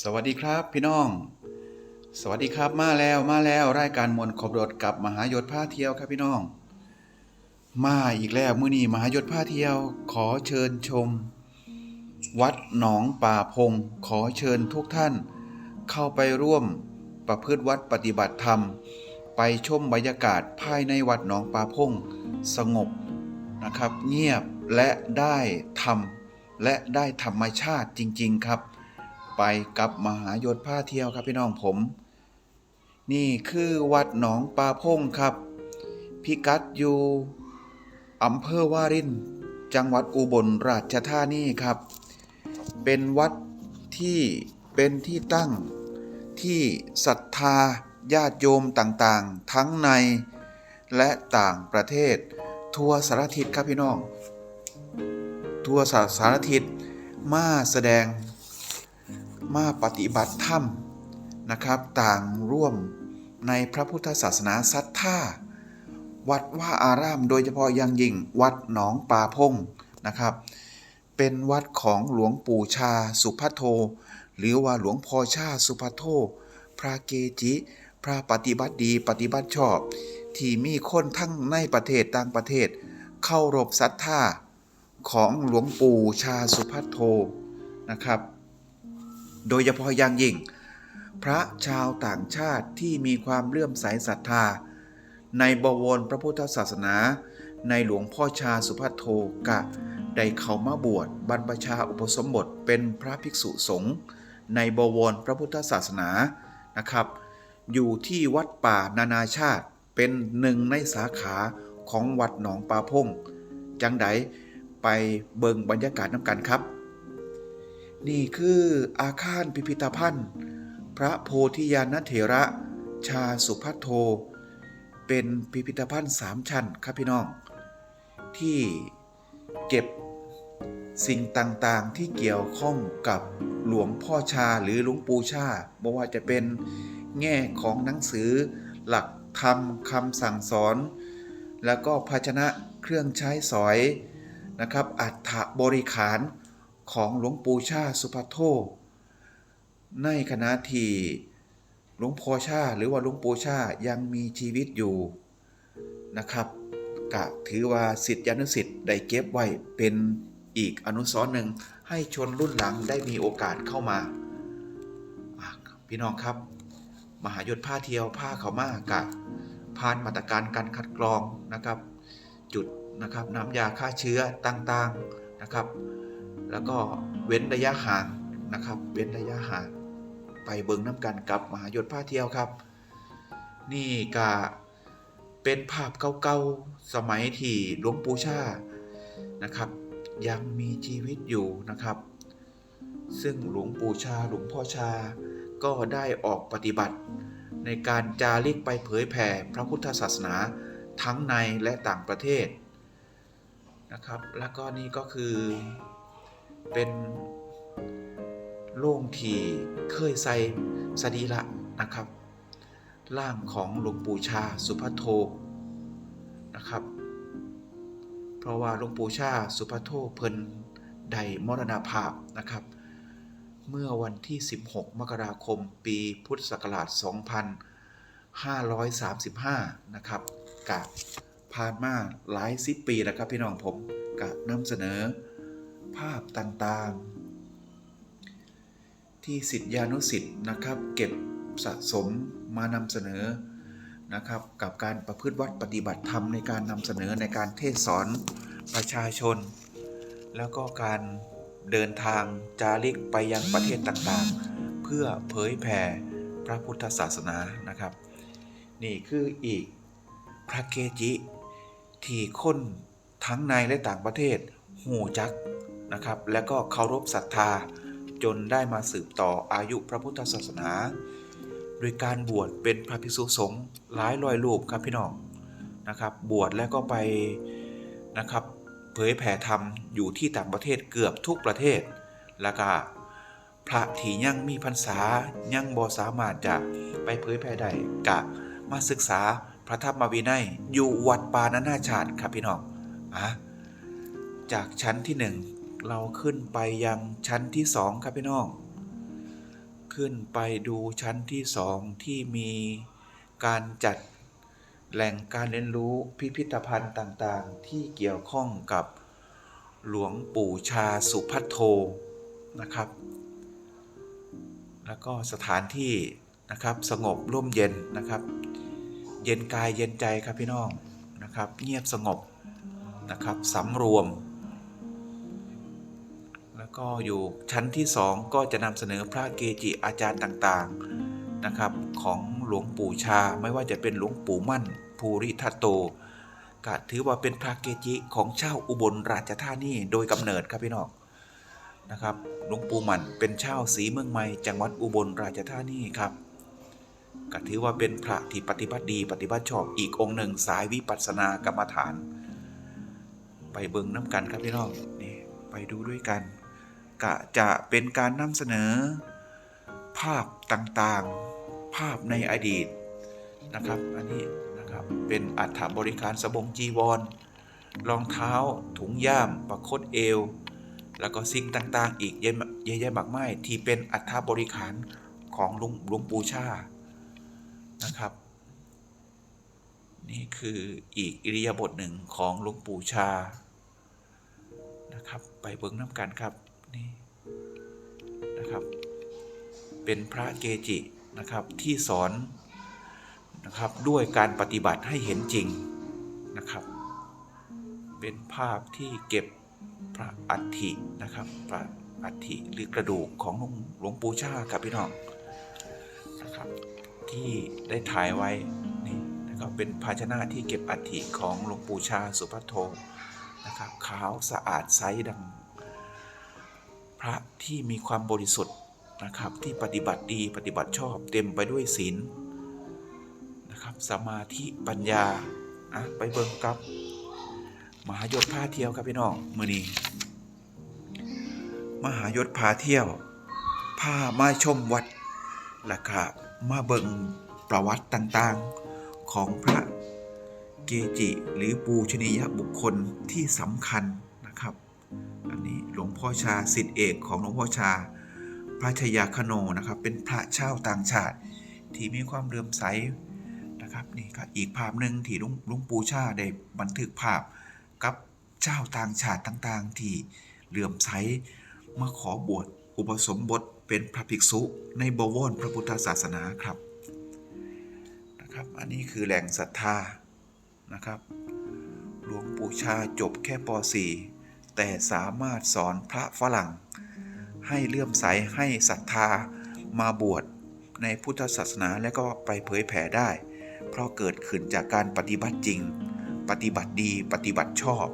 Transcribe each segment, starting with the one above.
สวัสดีครับพี่น้อง สวัสดีครับมาแล้วมาแล้วรายการมวลขบรถกับมหายศผ้าเที่ยวครับพี่น้อง มาอีกแล้วมื้อนี้มหายศผ้าเที่ยว ขอเชิญชม วัดหนองป่าพง ขอเชิญทุกท่าน เข้าไปร่วมประพฤติวัดปฏิบัติธรรม ไปชมบรรยากาศภายในวัดหนองป่าพง สงบนะครับ เงียบและได้ทำและได้ธรรมชาติจริง ๆ ครับ ไปกับมหายศผ้าเที่ยวครับพี่น้องผม นี่คือวัดหนองปลาพงครับพิกัดอยู่อำเภอวารินจังหวัดอุบลราชธานีครับ เป็นวัดที่เป็นที่ตั้งที่ศรัทธาญาติโยมต่างๆ ทั้งในและต่างประเทศ ทั่วสารทิศครับพี่น้อง ทั่วสารทิศมาแสดง มาปฏิบัติธรรมนะครับ ต่างร่วมในพระพุทธศาสนาศรัทธาวัดว่าอารามโดยเฉพาะย่างยิ่งวัดหนองป่าพงนะครับ เป็นวัดของหลวงปู่ชาสุพัทโท หรือว่าหลวงพ่อชาสุพัทโท พระเกจิ พระปฏิบัติดีปฏิบัติชอบ ที่มีคนทั้งในประเทศต่างประเทศ เข้ารบศรัทธาของหลวงปู่ชาสุพัทโทนะครับ โดยเฉพาะอย่างยิ่ง พระชาวต่างชาติที่มีความเลื่อมใสศรัทธา ในบวรพระพุทธศาสนา ในหลวงพ่อชาสุภัทโทกะ ได้เข้ามาบวชบรรพชาอุปสมบทเป็นพระภิกษุสงฆ์ในบวรพระพุทธศาสนานะครับ อยู่ที่วัดป่านานาชาติเป็นหนึ่งในสาขาของวัดหนองปลาพง จังไดไปเบิงบรรยากาศน้ำกันครับ นี่คืออาคารพิพิธภัณฑ์ พระโพธิญาณเถระ ชาสุพัทโท เป็นพิพิธภัณฑ์สามชั้นครับพี่น้อง ที่เก็บสิ่งต่างๆที่เกี่ยวข้องกับหลวงพ่อชาหรือหลวงปู่ชาไม่ว่าจะเป็นแง่ของหนังสือ หลักธรรมคำสั่งสอน แล้วก็ภาชนะเครื่องใช้สอยนะครับอัฐบริขาร ของหลวงปู่ชาสุภโทในขณะที่หลวงพ่อชาหรือว่าหลวงปู่ชายังมีชีวิตอยู่นะครับกะถือว่าสิทธิอนุสิทธิ์ได้เก็บไว้เป็นอีกอนุสรณ์หนึ่งให้ชนรุ่นหลังได้มีโอกาสเข้ามา พี่น้องครับ มหายศผ้าเที่ยวผ้าเขามากะผ่านมาตรการการคัดกรองนะครับ จุดนะครับน้ำยาฆ่าเชื้อต่างๆนะครับ แล้วก็เว้นระยะห่างนะครับ เว้นระยะห่างไปเบิงน้ำกันกับมหายศผ้าเที่ยวครับ นี่ก็เป็นภาพเก่าๆสมัยที่หลวงปู่ชานะครับ ยังมีชีวิตอยู่นะครับ ซึ่งหลวงปู่ชาหลวงพ่อชาก็ได้ออกปฏิบัติ ในการจาริกไปเผยแผ่พระพุทธศาสนาทั้งในและต่างประเทศนะครับ แล้วก็นี่ก็คือ เป็นโล่งที่เคยใส่สรีระนะครับ ร่างของหลวงปู่ชาสุภัทโทนะครับ เพราะว่าหลวงปู่ชาสุภัทโทเพิ่นไดมรณาภาพนะครับ เมื่อวันที่ 16 มกราคมปีพุทธศักราช 2535 นะครับกะผ่านมาหลายสิบปีแล้วครับพี่น้องผมกะนำเสนอ ภาพต่างๆ ที่สิทธิานุสิทธิ์นะครับ เก็บสะสมมานำเสนอนะครับกับการประพฤติวัดปฏิบัติธรรมในการนำเสนอในการเทศสอนประชาชน แล้วก็การเดินทางจาริกไปยังประเทศต่างๆ เพื่อเผยแผ่พระพุทธศาสนานะครับ นี่คืออีกพระเกจิที่คนทั้งในและต่างประเทศหูจัก นะครับ และก็เคารพศรัทธา จนได้มาสืบต่ออายุพระพุทธศาสนา โดยการบวชเป็นพระภิกษุสงฆ์หลายร้อยรูปครับพี่น้องนะครับ บวชแล้วก็ไปนะครับเผยแผ่ธรรมอยู่ที่ต่างประเทศเกือบทุกประเทศ แล้วก็พระที่ยังมีพรรษายังบ่สามารถจะไปเผยแผ่ได้กะมาศึกษาพระธรรมวินัยอยู่วัดปานานาชาติครับพี่น้องอะจากชั้นที่หนึ่ง เราขึ้นไปยังชั้นที่สองครับพี่น้อง ขึ้นไปดูชั้นที่สองที่มีการจัดแหล่งการเรียนรู้พิพิธภัณฑ์ต่างๆ ที่เกี่ยวข้องกับหลวงปู่ชาสุพัทโทนะครับ แล้วก็สถานที่นะครับสงบร่มเย็นนะครับ เย็นกายเย็นใจครับพี่น้องนะครับ เงียบสงบนะครับสำรวม ก็อยู่ชั้นที่สองก็จะนำเสนอพระเกจิอาจารย์ต่างๆนะครับของหลวงปู่ชาไม่ว่าจะเป็นหลวงปู่มั่น ภูริทัตโตก็ถือว่าเป็นพระเกจิของชาวอุบลราชธานีโดยกำเนิดครับพี่น้องนะครับหลวงปู่มั่นเป็นชาวศรีเมืองใหม่จังหวัดอุบลราชธานีครับก็ถือว่าเป็นพระที่ปฏิบัติดีปฏิบัติชอบอีกองค์หนึ่งสายวิปัสสนากรรมฐาน ไปเบิ่งน้ำกันครับพี่น้องนี่ไปดูด้วยกัน กะจะเป็นการนำเสนอ ภาพต่างๆ ภาพในอดีตนะครับ อันนี้นะครับเป็นอัฐบริการสบงจีวรรองเท้า ถุงย่าม ประคตเอว แล้วก็สิ่งต่างๆ อีกเยอะเยอะแยะมากมายที่เป็นอัฐบริการของหลุงลุงปู่ชานะครับ นี่คืออีกอิริยาบถหนึ่งของหลุงปู่ชานะครับ ไปเบิ่งน้ำกันครับ นี่นะครับ เป็นพระเกจินะครับที่สอนนะครับด้วยการปฏิบัติให้เห็นจริงนะครับ เป็นภาพที่เก็บพระอัฐินะครับพระอัฐิหรือกระดูกของหลวงหลวงปู่ชาครับพี่น้องนะครับ ที่ได้ถ่ายไว้นี่นะครับเป็นภาชนะที่เก็บอัฐิของหลวงปู่ชาสุภัทโทนะครับขาวสะอาดใสดัง พระที่มีความบริสุทธิ์นะครับ ที่ปฏิบัติดีปฏิบัติชอบเต็มไปด้วยศีลนะครับสมาธิปัญญาอะไปเบิ่งกับ มหายศพาเที่ยวครับพี่น้องมือนี้มหายศพาเที่ยวพามาชมวัดและก็มาเบิ่งประวัติต่างๆของพระเกจิหรือปูชนียบุคคลที่สำคัญ หลวงพ่อชาสิทธิเอกของหลวงพ่อชา พระชยาคโนนะครับ เป็นพระเช่าต่างชาติ ที่มีความเลื่อมใสนะครับนี่ก็อีกภาพหนึ่งที่ลวงหลวงปู่ชาได้บันทึกภาพกับเจ้าต่างชาติต่างๆ ที่เลื่อมใสมาขอบวชอุปสมบทเป็นพระภิกษุในบวรพระพุทธศาสนาครับนะครับ อันนี้คือแหล่งศรัทธานะครับ หลวงปู่ชาจบแค่ป .4 แต่สามารถสอนพระฝรั่ง ให้เลื่อมใสให้ศรัทธามาบวชในพุทธศาสนาและก็ไปเผยแผ่ได้ เพราะเกิดขึ้นจากการปฏิบัติจริง ปฏิบัติดีปฏิบัติชอบ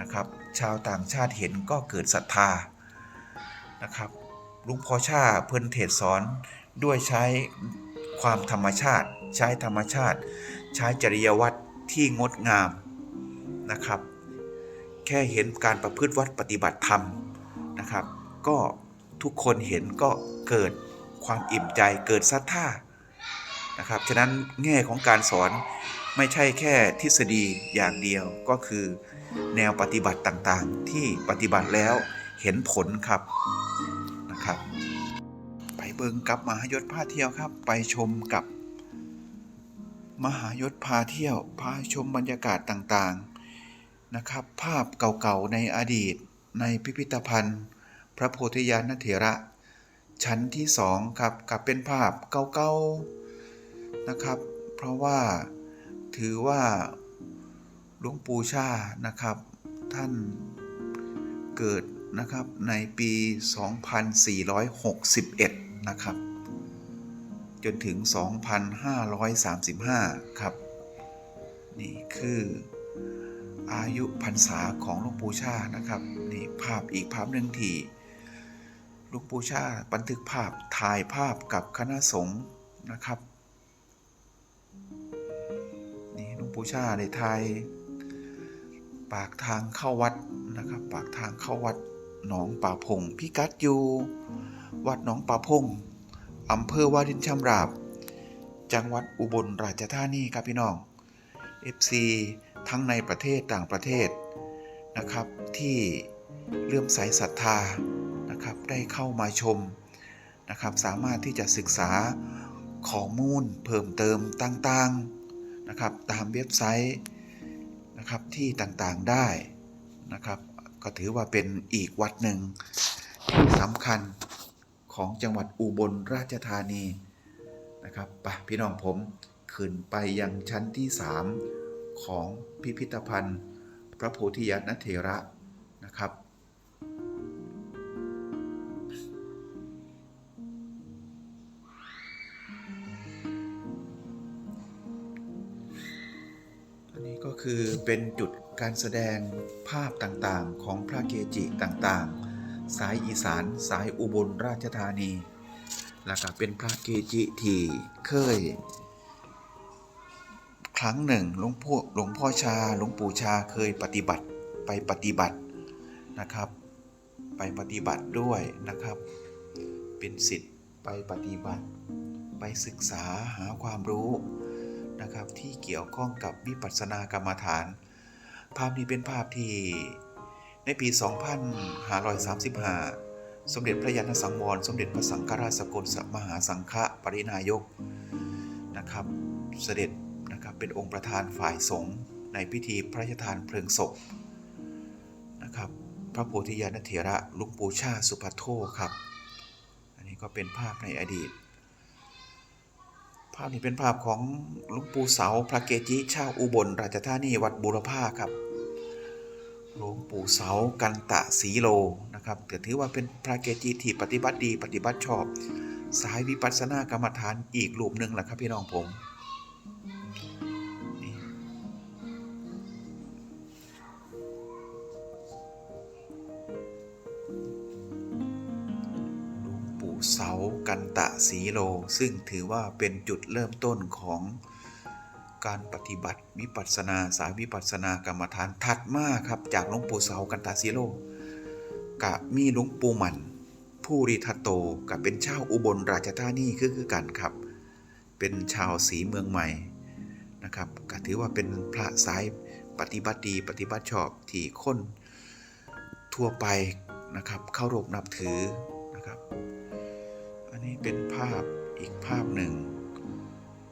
นะครับ ชาวต่างชาติเห็นก็เกิดศรัทธานะครับหลุงพ่อชาเพิ่นเทศสอนด้วยใช้ความธรรมชาติ ใช้ธรรมชาติ ใช้จริยวัตรที่งดงามนะครับ แค่เห็นการประพฤติวัดปฏิบัติธรรมนะครับ ก็ทุกคนเห็นก็เกิดความอิ่มใจเกิดศรัทธานะครับฉะนั้นแง่ของการสอนไม่ใช่แค่ทฤษฎีอย่างเดียวก็คือ แนวปฏิบัติต่างๆ ที่ปฏิบัติแล้วเห็นผลครับนะครับ ไปเบิงกับมหายศพาเที่ยวครับ ไปชมกับ มหายศพาเที่ยวพาชมบรรยากาศต่างๆ นะครับ ภาพเก่าๆในอดีต ในพิพิธภัณฑ์ พระโพธิญาณเถระ ชั้นที่สองครับกับเป็นภาพเก่าๆนะครับ เพราะว่าถือว่าหลวงปู่ชานะครับ ท่านเกิดนะครับในปี 2461 นะครับ จนถึง 2,535 ครับ นี่คือ อายุพรรษาของหลวงปู่ชานะครับนี่ภาพอีกภาพหนึ่งที่หลวงปู่ชาบันทึกภาพถ่ายภาพกับคณะสงฆ์นะครับนี่หลวงปู่ชาได้ถ่ายปากทางเข้าวัดนะครับปากทางเข้าวัดหนองป่าพงพิกัดอยู่วัดหนองป่าพงอำเภอวารินชำราบ จังหวัดอุบลราชธานีครับพี่น้อง FC ทั้งในประเทศต่างประเทศนะครับ ที่เลื่อมใสศรัทธานะครับได้เข้ามาชมนะครับ สามารถที่จะศึกษาข้อมูลเพิ่มเติมต่างๆนะครับตามเว็บไซต์นะครับที่ต่างๆได้นะครับ ก็ถือว่าเป็นอีกวัดหนึ่งที่สำคัญของจังหวัดอุบลราชธานีนะครับไปพี่น้องผมขึ้นไปยังชั้นที่ 3 ของพิพิธภัณฑ์ พระโพธิยานเถระนะครับ อันนี้ก็คือเป็นจุดการแสดงภาพต่างๆ ของพระเกจิต่างๆ สายอีสานสายอุบลราชธานี แล้วก็เป็นพระเกจิที่เคย ครั้งหนึ่งหลวงพ่อหลวงพ่อชาหลวงปู่ชาเคยปฏิบัติไปปฏิบัตินะครับ ไปปฏิบัติด้วยนะครับ เป็นสิทธิ์ไปปฏิบัติ ไปศึกษาหาความรู้นะครับที่เกี่ยวข้องกับวิปัสสนากรรมฐาน ภาพนี้เป็นภาพที่ในปี 2535 สมเด็จพระยาณสังวร สมเด็จพระสังฆราชสกลมหาสังฆปรินายกนะครับ เสด็จ เป็นองค์ประธานฝ่ายสงฆ์ในพิธีพระราชทานเพลิงศพนะครับพระโพธิญาณเถระลุงปูชาสุภัทโทครับ อันนี้ก็เป็นภาพในอดีต ภาพนี้เป็นภาพของลุงปูเสาพระเกจิชาวอุบลราชธานีวัดบุรพาครับหลวงปู่เสากันตะสีโลนะครับแต่ถือว่าเป็นพระเกจิที่ปฏิบัติดีปฏิบัติชอบ สายวิปัสสนากรรมฐานอีกรูปหนึ่งแหละครับพี่น้องผม กันตะสีโล ซึ่งถือว่าเป็นจุดเริ่มต้นของการปฏิบัติวิปัสสนาสายวิปัสสนากรรมฐานถัดมาครับจากหลวงปู่เสากันตะสีโลกับมีหลวงปู่หมันผู้ริทัตโตกับเป็นชาวอุบลราชธานีคือคือกันครับ เป็นชาวสีเมืองใหม่นะครับก็ถือว่าเป็นพระสายปฏิบัติดีปฏิบัติชอบที่คนทั่วไปนะครับเข้ารบนับถือ เป็นภาพอีกภาพหนึ่ง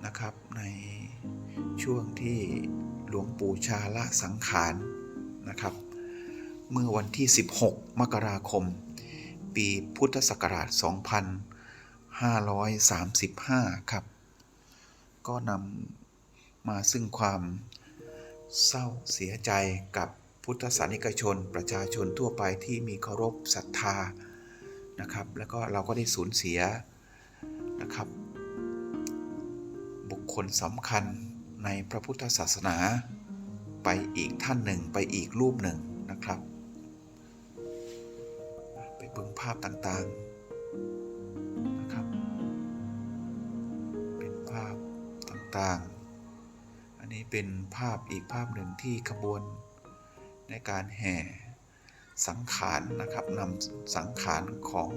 นะครับ ในช่วงที่หลวงปู่ชาละสังขารนะครับ เมื่อวันที่ 16 มกราคม ปีพุทธศักราช 2535 ครับ ก็นำมาซึ่งความเศร้าเสียใจกับพุทธศาสนิกชนประชาชนทั่วไปที่มีเคารพศรัทธานะครับ แล้วก็เราก็ได้สูญเสีย นะครับ บุคคลสำคัญในพระพุทธศาสนา ไปอีกท่านหนึ่งไปอีกรูปหนึ่งนะครับ ไปเบิ่งภาพต่างๆนะครับ เป็นภาพต่างๆ อันนี้เป็นภาพอีกภาพหนึ่งที่ขบวนในการแห่สังขารนะครับนำสังขารของ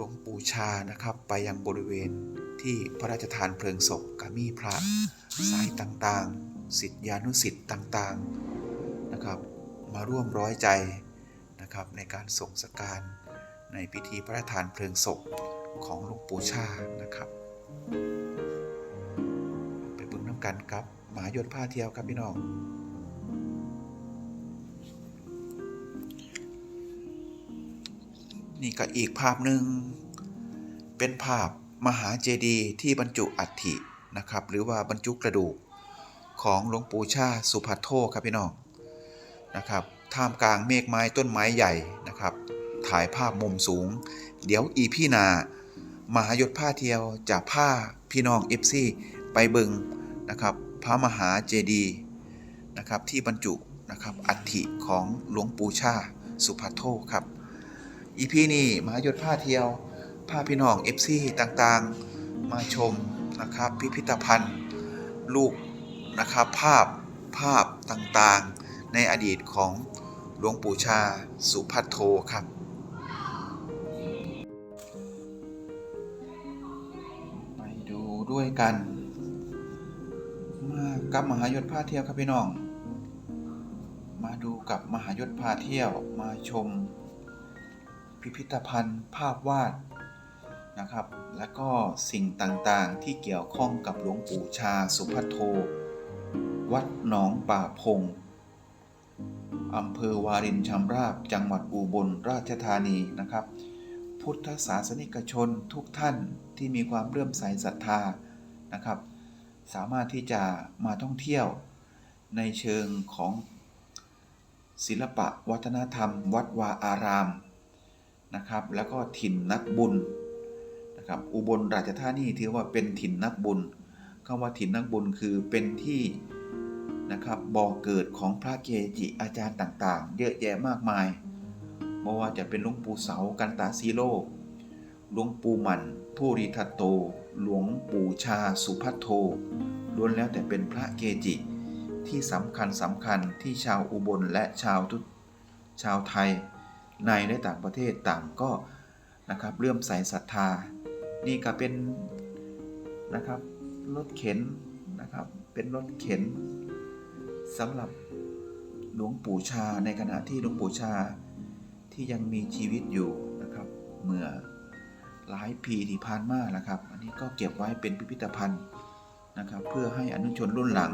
ลวงปู่ชานะครับ ไปยังบริเวณที่พระราชทานเพลิงศพกามีพระสายต่างๆ สิทธิานุสิทธิ์ต่างๆนะครับ มาร่วมร้อยใจนะครับในการส่งสการในพิธีพระราชทานเพลิงศพของหลวงปู่ชานะครับ ไปบึงน้ำกันครับ หมายดผ้าเที่ยวครับพี่น้อง นี่ก็อีกภาพหนึ่ง เป็นภาพมหาเจดีย์ที่บรรจุอัฐินะครับ หรือว่าบรรจุกระดูกของหลวงปู่ชาสุภัทโทครับพี่น้องนะครับท่ามกลางเมฆไม้ต้นไม้ใหญ่นะครับ ถ่ายภาพมุมสูง เดี๋ยวอีพี่นามหายศผ้าเทียวจะผ้าพี่น้องเอฟซีไปเบิงนะครับ พระมหาเจดีย์นะครับที่บรรจุนะครับอัฐิของหลวงปู่ชาสุภัทโทครับ อีพีนี้มหายศผ้าเที่ยวผ้าพี่น้องเอฟซีต่างๆ มาชมนะครับพิพิธภัณฑ์รูปนะครับภาพภาพต่างๆ ในอดีตของหลวงปู่ชาสุภัทโทครับไปดูด้วยกัน มากับมหายศผ้าเที่ยวครับพี่น้อง มาดูกับมหายศพาเที่ยวมาชม พิพิธภัณฑ์ ภาพวาดนะครับ แล้วก็สิ่งต่างๆที่เกี่ยวข้องกับหลวงปู่ชาสุพัทโท วัดหนองป่าพงอำเภอวารินชำราบ จังหวัดอุบลราชธานีนะครับ พุทธศาสนิกชนทุกท่านที่มีความเลื่อมใสศรัทธานะครับ สามารถที่จะมาท่องเที่ยวในเชิงของศิลปะวัฒนธรรม วัดวาอาราม นะครับ แล้วก็ถิ่นนักบุญนะครับ อุบลราชธานีถือว่าเป็นถิ่นนักบุญคำว่าถิ่นนักบุญคือเป็นที่นะครับบ่อเกิดของพระเกจิอาจารย์ต่างๆ เยอะแยะมากมายไม่ว่าจะเป็นหลวงปู่เสากันตาซีโลหลวงปู่มันผู้ริทัตโต หลวงปู่ชาสุพัทโทล้วนแล้วแต่เป็นพระเกจิที่สำคัญสำคัญที่ชาวอุบลและชาวทุกชาวไทย ในและต่างประเทศต่างก็นะครับเลื่อมใสศรัทธา นี่ก็เป็นนะครับรถเข็นนะครับเป็นรถเข็นสำหรับหลวงปู่ชาในขณะที่หลวงปู่ชาที่ยังมีชีวิตอยู่นะครับ เมื่อหลายปีที่ผ่านมาแล้วครับ อันนี้ก็เก็บไว้เป็นพิพิธภัณฑ์นะครับ เพื่อให้อนุชนรุ่นหลัง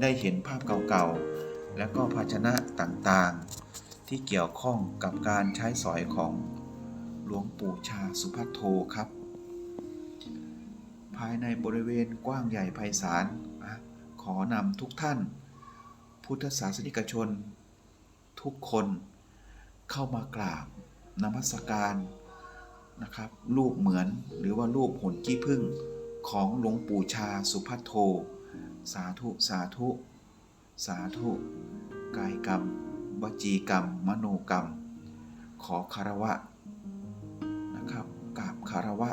ได้เห็นภาพเก่าๆ และก็ภาชนะต่างๆ ที่เกี่ยวข้องกับการใช้สอยของหลวงปู่ชาสุพัทโทครับ ภายในบริเวณกว้างใหญ่ไพศาลขอนำทุกท่าน พุทธศาสนิกชน ทุกคนเข้ามากราบนมัสการนะครับ รูปเหมือนหรือว่ารูปหุ่นขี้ผึ้งของหลวงปู่ชาสุพัทโท สาธุ สาธุ สาธุ กายกรรม วจีกรรม มโนกรรม ขอคารวะนะครับกราบคารวะ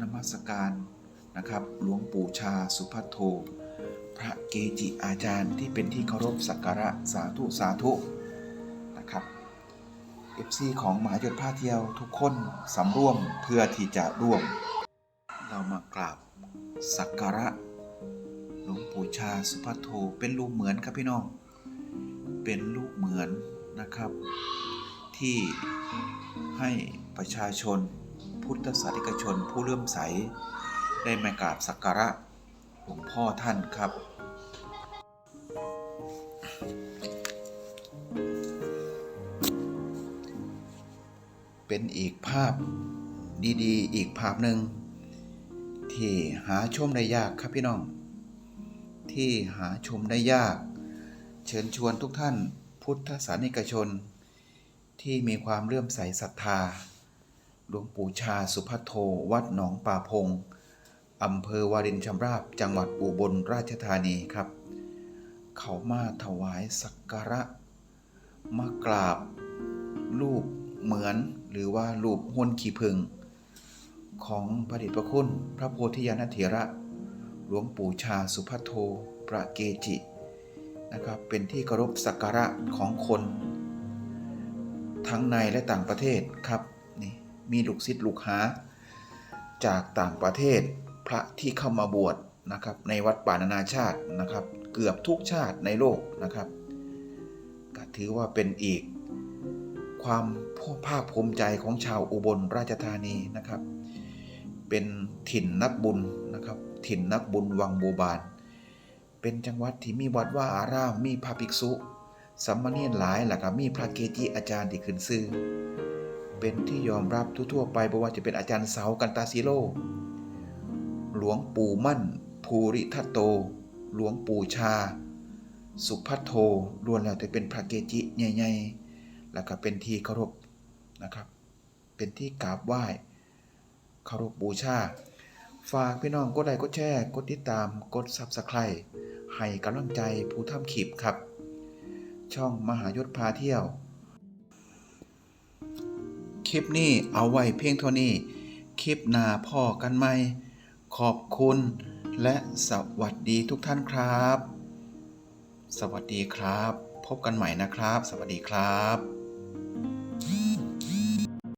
นมัสการนะครับหลวงปู่ชาสุพัทโท พระเกจิอาจารย์ที่เป็นที่เคารพสักการะสาธุสาธุนะครับ FC ของหมหายศผ้าเที่ยวทุกคนสำร่วมเพื่อที่จะร่วม เรามากราบสักการะหลวงปู่ชาสุพัทโทเป็นรูปเหมือนครับพี่น้อง เป็นรูปเหมือนนะครับ ที่ให้ประชาชนพุทธศาสนิกชนผู้เลื่อมใส ได้มากราบสักการะหลวงพ่อท่านครับ เป็นอีกภาพดีๆ อีกภาพหนึ่งที่หาชมได้ยากครับพี่น้อง ที่หาชมได้ยาก เชิญชวนทุกท่านพุทธศาสนิกชน ที่มีความเลื่อมใสศรัทธาหลวงปู่ชาสุพัทโทวัดหนองป่าพงอำเภอวารินชำราบจังหวัดอุบลราชธานีครับ เขามาถวายสักการะ มากราบ รูปเหมือนหรือว่ารูปหุ่นขี้ผึ้งของพระเดชพระคุณ พระโพธิญาณเถระ หลวงปู่ชาสุพัทโทพระเกจิ นะครับเป็นที่เคารพสักการะของคน ทั้งในและต่างประเทศครับนี่มีลูกศิษย์ลูกหา จากต่างประเทศพระที่เข้ามาบวชนะครับในวัดป่านานาชาตินะครับ เกือบทุกชาติในโลกนะครับก็ถือว่าเป็นอีก ความภาคภูมิใจของชาวอุบลราชธานีนะครับ เป็นถิ่นนักบุญนะครับ ถิ่นนักบุญวังบูบาน เป็นจังหวัดที่มีวัดว่าอารามมีพระภิกษุสัมมาเนียนหลายแล้วก็มีพระเกจิอาจารย์ที่ขึ้นซื่อ เป็นที่ยอมรับทั่วๆไปบ่ว่าจะเป็นอาจารย์เสากันตาซิโล หลวงปู่มั่น ภูริทัตโต หลวงปู่ชา สุพัทโทล้วนแล้วแต่เป็นพระเกจิใหญ่ๆแล้วก็เป็นที่เคารพนะครับ เป็นที่กราบไหว้เคารพบูชา ฝากพี่น้องกดไลค์กดแชร์กดติดตามกด Subscribe ให้กำลังใจผู้ทำคลิปครับ ช่องมหายศพาเที่ยว คลิปนี้เอาไว้เพียงเท่านี้ คลิปหน้าพ่อกันไหมขอบคุณและสวัสดีทุกท่านครับ สวัสดีครับ พบกันใหม่นะครับ สวัสดีครับ